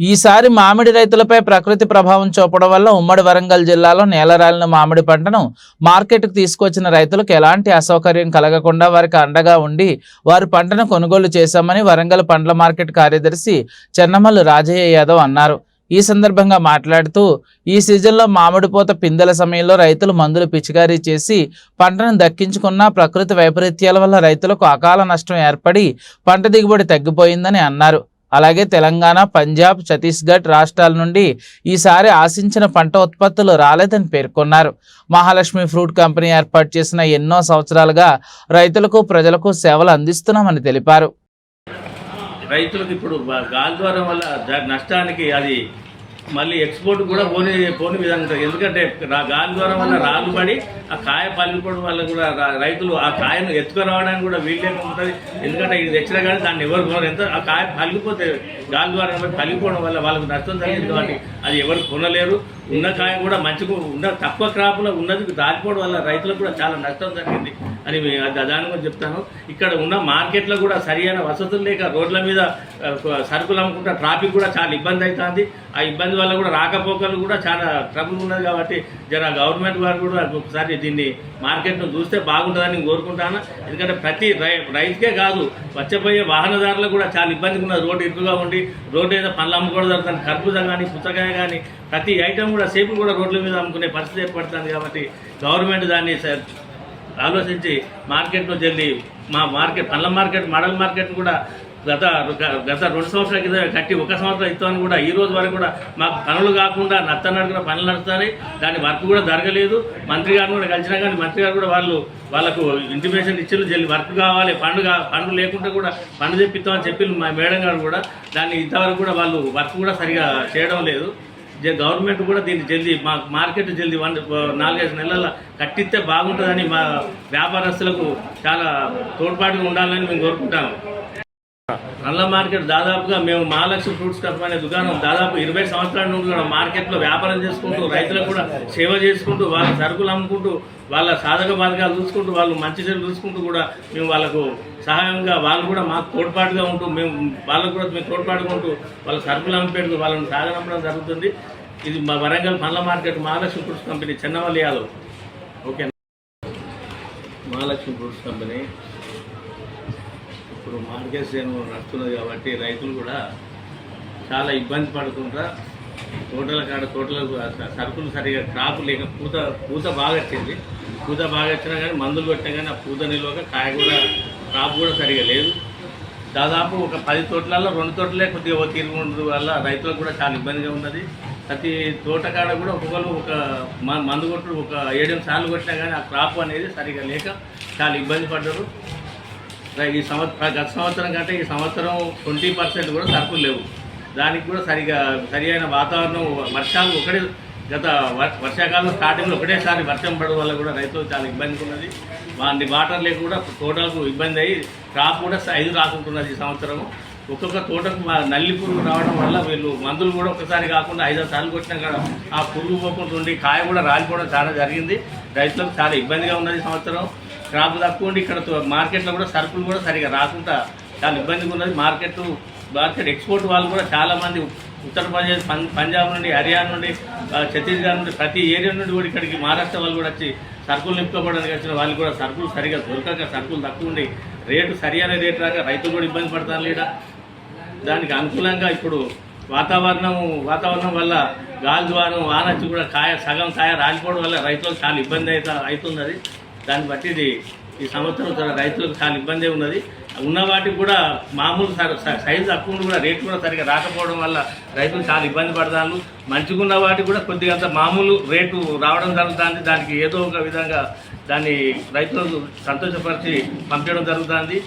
ఈసారి మామిడి రైతులపై ప్రకృతి ప్రభావం చూపడం వల్ల ఉమ్మడి వరంగల్ జిల్లాలో నేలరాలిన మామిడి పంటను మార్కెట్కు తీసుకొచ్చిన రైతులకు ఎలాంటి అసౌకర్యం కలగకుండా వారికి అండగా ఉండి వారి పంటను కొనుగోలు చేశామని వరంగల్ పండ్ల మార్కెట్ కార్యదర్శి చెన్నమల్లు రాజయ్య యాదవ్ అన్నారు. ఈ సందర్భంగా మాట్లాడుతూ ఈ సీజన్లో మామిడి పూత పిందెల సమయంలో రైతులు మందులు పిచికారీ చేసి పంటను దక్కించుకున్న ప్రకృతి వైపరీత్యాల వల్ల రైతులకు అకాల నష్టం ఏర్పడి పంట దిగుబడి తగ్గిపోయిందని అన్నారు. అలాగే తెలంగాణ పంజాబ్ ఛత్తీస్గఢ్ రాష్ట్రాల నుండి ఈసారి ఆశించిన పంట ఉత్పత్తులు రాలేదని పేర్కొన్నారు. మహాలక్ష్మి ఫ్రూట్ కంపెనీ ఏర్పాటు చేసిన ఎన్నో సంవత్సరాలుగా రైతులకు ప్రజలకు సేవలు అందిస్తున్నామని తెలిపారు. రైతులకు ఇప్పుడు గాలి ద్వారా వల్ల నష్టానికి అది మళ్ళీ ఎక్స్పోర్ట్ కూడా పోని పోని విధంగా ఎందుకంటే రా- గాలి ద్వారా వల్ల రాళ్ళు పడి ఆ కాయ పలిగిపోవడం వల్ల కూడా రైతులు ఆ కాయను ఎత్తుకురావడానికి కూడా వీలు ఉంటుంది. ఎందుకంటే ఇది తెచ్చినా కానీ దాన్ని ఎవరు కొనరు. ఎంత ఆ కాయ పలిగిపోతే గాలి ద్వారా పలిగిపోవడం వల్ల వాళ్ళకు నష్టం జరిగింది కాబట్టి అది ఎవరు కొనలేరు. ఉన్న కాయ కూడా మంచిగా ఉన్న తక్కువ క్రాప్లో ఉన్నది దాటిపోవడం వల్ల రైతులకు కూడా చాలా నష్టం జరిగింది అని మీ- అది దాని గురించి చెప్తాను. ఇక్కడ ఉన్న మార్కెట్లో కూడా సరియైన వసతులు లేక రోడ్ల మీద సరుకులు అమ్ముకుంటా ట్రాఫిక్ కూడా చాలా ఇబ్బంది అవుతుంది. ఆ ఇబ్బంది వల్ల కూడా రాకపోకలు కూడా చాలా ట్రబుల్ ఉన్నది కాబట్టి జర గవర్నమెంట్ వారు కూడా ఒకసారి దీన్ని మార్కెట్ను చూస్తే బాగుంటుందని కోరుకుంటాను. ఎందుకంటే ప్రతి రై రైతుకే కాదు వచ్చేపోయే వాహనదారులకు కూడా చాలా ఇబ్బందిగా ఉన్నది. రోడ్డు ఇరుకుగా ఉండి రోడ్డు ఏదో పనులు అమ్ముకోవడం జరుగుతుంది. కర్బూజా కానీ పుచ్చకాయ కానీ ప్రతి ఐటమ్ కూడా సేపు కూడా రోడ్ల మీద అమ్ముకునే పరిస్థితి ఏర్పడుతుంది కాబట్టి గవర్నమెంట్ దాన్ని స- ఆలోచించి మార్కెట్లో జల్లి మా మార్కెట్ పండ్ల మార్కెట్ మడల్ మార్కెట్ కూడా గత గత రెండు సంవత్సరాల కింద కట్టి ఒక సంవత్సరం ఇస్తామని కూడా ఈ రోజు వరకు కూడా మాకు పనులు కాకుండా నత్తనడుగున పనులు నడుస్తాయి దాని వర్క్ కూడా జరగలేదు. మంత్రి గారిని కూడా కలిసినా కానీ మంత్రి గారు కూడా వాళ్ళు వాళ్ళకు ఇంటిమేషన్ ఇచ్చి జల్లి వర్క్ కావాలి పండుగ పనులు లేకుంటే కూడా పనులు చెప్పిస్తామని చెప్పి మా మేడం గారు కూడా. దాన్ని ఇంతవరకు కూడా వాళ్ళు వర్క్ కూడా సరిగా చేయడం లేదు. గవర్నమెంట్ కూడా దీన్ని జల్దీ మా మార్కెట్ జల్దీ వన్ నాలుగైదు నెలల కట్టిస్తే బాగుంటుందని మా వ్యాపారస్తులకు చాలా తోడ్పాటుగా ఉండాలని మేము కోరుకుంటాము. నల్ల మార్కెట్ దాదాపుగా మేము మహాలక్ష్మి ఫ్రూట్స్ కంపెనీ అనే దుకాణం దాదాపు ఇరవై సంవత్సరాల నుండి కూడా మార్కెట్లో వ్యాపారం చేసుకుంటూ రైతులకు కూడా సేవ చేసుకుంటూ వాళ్ళ సరుకులు అమ్ముకుంటూ వాళ్ళ సాధక బాధకాలు చూసుకుంటూ వాళ్ళు మంచి చెడు చూసుకుంటూ కూడా మేము వాళ్ళకు సహాయంగా వాళ్ళు కూడా మాకు తోడ్పాటుగా ఉంటూ మేము వాళ్ళకు కూడా మేము తోడ్పాటుగా ఉంటూ వాళ్ళ సరుకులు అమ్మిపెడుతూ వాళ్ళని సాగనంపడం జరుగుతుంది. ఇది మా వరంగల్ పండ్ల market Mahalakshmi fruits company Chennamalli Yadav okay Mahalakshmi fruits company. ఇప్పుడు మార్కెట్ సేను నడుస్తున్నది కాబట్టి రైతులు కూడా చాలా ఇబ్బంది పడుతుంటా తోటల కాడ తోటలకు సరుకులు సరిగా క్రాప్ లేక పూత పూత బాగా వచ్చింది. పూత బాగా వచ్చినా కానీ మందులు కొట్టినా కానీ ఆ పూత నిల్వక కాయ కూడా క్రాప్ కూడా సరిగా లేదు. దాదాపు ఒక పది తోటలలో రెండు తోటలే కొద్దిగా తిరుగుండు వల్ల రైతులకు కూడా చాలా ఇబ్బందిగా ఉన్నది. ప్రతి తోట కాడ కూడా ఒక్కొక్కరు ఒక మ- మందు కొట్టు ఒక ఏడెనిమిది సార్లు కొట్టినా కానీ ఆ క్రాప్ అనేది సరిగా లేక చాలా ఇబ్బంది పడ్డారు. ఈ సంవత్సరం గత సంవత్సరం కంటే ఈ సంవత్సరం ట్వంటీ పర్సెంట్ కూడా సరుకులు లేవు. దానికి కూడా సరిగా సరి అయిన వాతావరణం వర్షాలు ఒకటే గత వర్షాకాలం స్టార్టింగ్లో ఒకటేసారి వర్షం పడడం వల్ల కూడా రైతులు చాలా ఇబ్బందిగా ఉన్నది. వాటి వాటర్ లేక కూడా తోటలకు ఇబ్బంది అయ్యి క్రాప్ కూడా సైజు రాకుంటున్నది ఈ సంవత్సరం ఒక్కొక్క తోటకు మా నల్లి పురుగు రావడం వల్ల వీళ్ళు మందులు కూడా ఒకసారి కాకుండా ఐదారు సార్లు కొట్టినా కూడా ఆ పురుగు పోకుండా ఉండి కాయ కూడా రాలిపోవడం చాలా జరిగింది. రైతులకు చాలా ఇబ్బందిగా ఉన్నది సంవత్సరం. క్రాప్ తక్కువ ఉండి ఇక్కడ తో- మార్కెట్లో కూడా సరుకులు కూడా సరిగా రాకుండా చాలా ఇబ్బందిగా ఉన్నది. మార్కెట్ మార్కెట్ ఎక్స్పోర్ట్ వాళ్ళు కూడా చాలామంది ఉత్తరప్రదేశ్ పం- పంజాబ్ నుండి హర్యానా నుండి ఛత్తీస్గఢ్ నుండి ప్రతి ఏరియా నుండి కూడా ఇక్కడికి మహారాష్ట్ర వాళ్ళు కూడా వచ్చి సరుకులు నింపుకోవడానికి వచ్చిన వాళ్ళు కూడా సరుకులు సరిగా దొరకక సరుకులు తక్కువ ఉండి రేటు సరియైన రేటు రాక రైతులు కూడా ఇబ్బంది పడతారు లేడా. దానికి అనుకూలంగా ఇప్పుడు వాతావరణం వాతావరణం వల్ల గాలి ద్వారం వానొచ్చి కూడా కాయ సగం కాయ రాలిపోవడం వల్ల రైతులకు చాలా ఇబ్బంది అయితే అవుతుంది దాన్ని బట్టి ఇది ఈ సంవత్సరం రైతులకు చాలా ఇబ్బంది ఉన్నది. ఉన్న వాటికి కూడా మామూలు సైజు తక్కువ కూడా రేటు కూడా సరిగా రాకపోవడం వల్ల రైతులు చాలా ఇబ్బంది పడతాను మంచిగా ఉన్న వాటికి కూడా కొద్దిగా మామూలు రేటు రావడం జరుగుతుంది. దానికి ఏదో ఒక విధంగా దాన్ని రైతులకు సంతోషపరిచి పంపించడం జరుగుతుంది.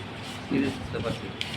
ఇది పరిస్థితి